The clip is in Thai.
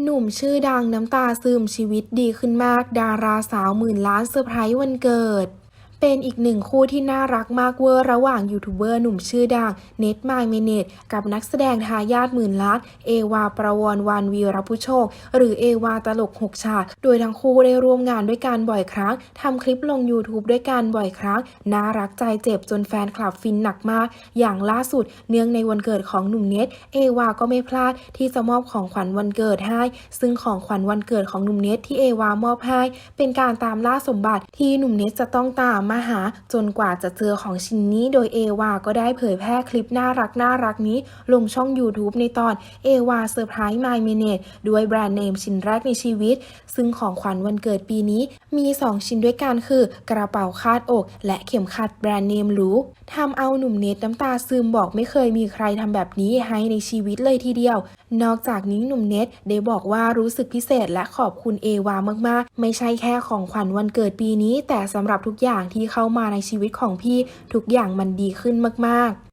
หนุ่มชื่อดังน้ำตาซึมชีวิตดีขึ้นมาก ดาราสาวหมื่นล้านเซอร์ไพรส์วันเกิด เป็นอีกหนึ่งคู่ที่น่ารักมากเวอร์ระหว่างยูทูบเบอร์หนุ่มชื่อดังเน็ตไมเมเนตกับนักแสดงทายาทหมื่นล้าน เอวาประวรวันวีรพุโชค หรือเอวาตลกหกฉากโดยทั้งคู่ได้ร่วมงานด้วยกันบ่อยครั้งทำคลิปลง YouTube ด้วยกันบ่อยครั้ง น่ารักใจเจ็บจนแฟนคลับฟินหนักมาก อย่างล่าสุดเนื่องในวันเกิดของหนุ่มเน็ตเอวาก็ไม่พลาดที่จะมอบของขวัญวันเกิดให้ ซึ่งของขวัญวันเกิดของหนุ่มเน็ตที่เอวามอบให้เป็นการตามล่าสมบัติที่หนุ่มเน็ตจะต้องตามมาหาจนกว่าจะเจอของชิ้นนี้โดยเอวาก็ได้เผยแพร่คลิปน่ารักน่ารักนี้ ลงช่อง YouTube ในตอนเอวาเซอร์ไพรส์ My Minute ด้วยแบรนด์เนมชิ้นแรกในชีวิต ซึ่งของขวัญวันเกิดปีนี้มี 2 ชิ้นด้วยกันคือ กระเป๋าคาดอก และเข็มขัดแบรนด์เนมหรูทำเอาหนุ่มเนตน้ำตาซึมบอกไม่เคยมีใครทำแบบนี้ให้ในชีวิตเลยทีเดียว นอกจากนี้หนุ่มเนตได้บอกว่ารู้สึกพิเศษและขอบคุณเอวามากๆ ไม่ใช่แค่ของขวัญวันเกิดปีนี้ แต่สำหรับทุกอย่างที่ที่เข้ามาในชีวิตของพี่ทุกอย่างมันดีขึ้นมากๆ